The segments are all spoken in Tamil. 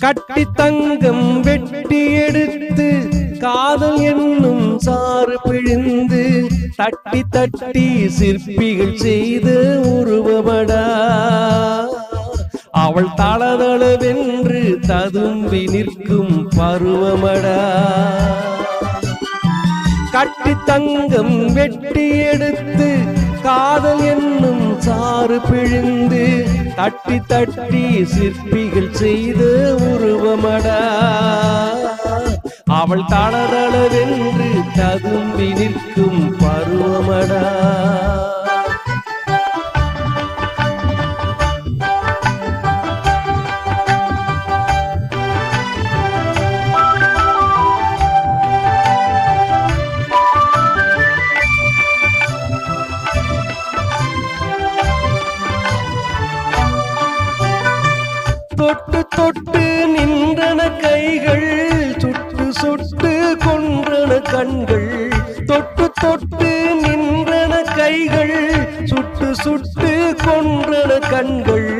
கட்டி தங்கம் வெட்டி எடுத்து காதல் என்னும் சாறு பிழிந்து தட்டி தட்டி சிற்பிகள் செய்து உருவமடா. அவள் தளதளவென்று ததும்பி நிற்கும் பருவமடா. கட்டி தங்கம் வெட்டி எடுத்து காதல் என்னும் சாறு பிழிந்து தட்டி தட்டி சிற்பிகள் செய்த உருவமடா. அவள் தளதளவென்று ததும்பி நிற்கும் பருவமடா. தொட்டு தொட்டு நின்றன கைகள் சுட்டு சுட்டு கொன்றன கண்கள். தொட்டு தொட்டு நின்றன கைகள் சுட்டு சுட்டு கொன்றன கண்கள்.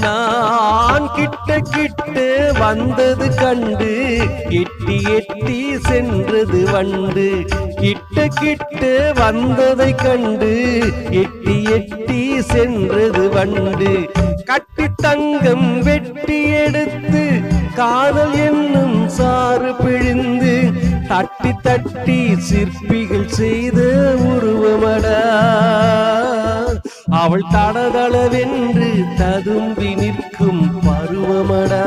நான் கிட்ட கிட்ட வந்தது கண்டு எட்டி எட்டி சென்றது வண்டு. கிட்ட கிட்ட வந்ததை கண்டு எட்டி எட்டி சென்றது வண்டு. கட்டி தங்கம் வெட்டி எடுத்து காதல் என்னும் சாறு பிழிந்து தட்டி தட்டி சிற்பிகள் செய்த உருவமடா. அவள் தடதளவென்று ததும்பி நிற்கும் பருவமடா.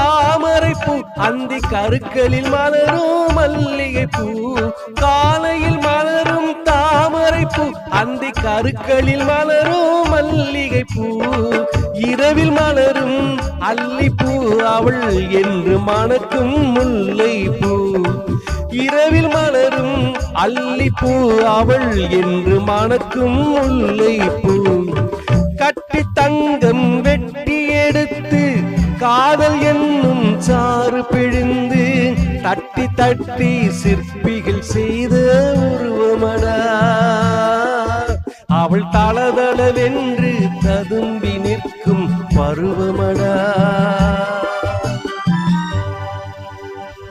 தாமரை பூ அந்தி கருக்களில் மலரும் மல்லிகை பூ காலையில் மலரும் தாமரை பூ அந்தி கருக்களில் மலரும் மல்லிகை பூ இரவில் மலரும் அல்லிப்பூ அவள் என்று மணக்கும் முல்லை பூ இரவில் மலரும் அல்லிப்பூ அவள் என்று மணக்கும் முல்லை பூ கட்டி தங்கம் வெட்டி எடுத்து காதல் என்னும் சாறு பிழிந்து தட்டி தட்டி சிற்பிகள் செய்த உருவமடா. அவள் தளதளவென்று ததும்பி நிற்கும் பருவமடா.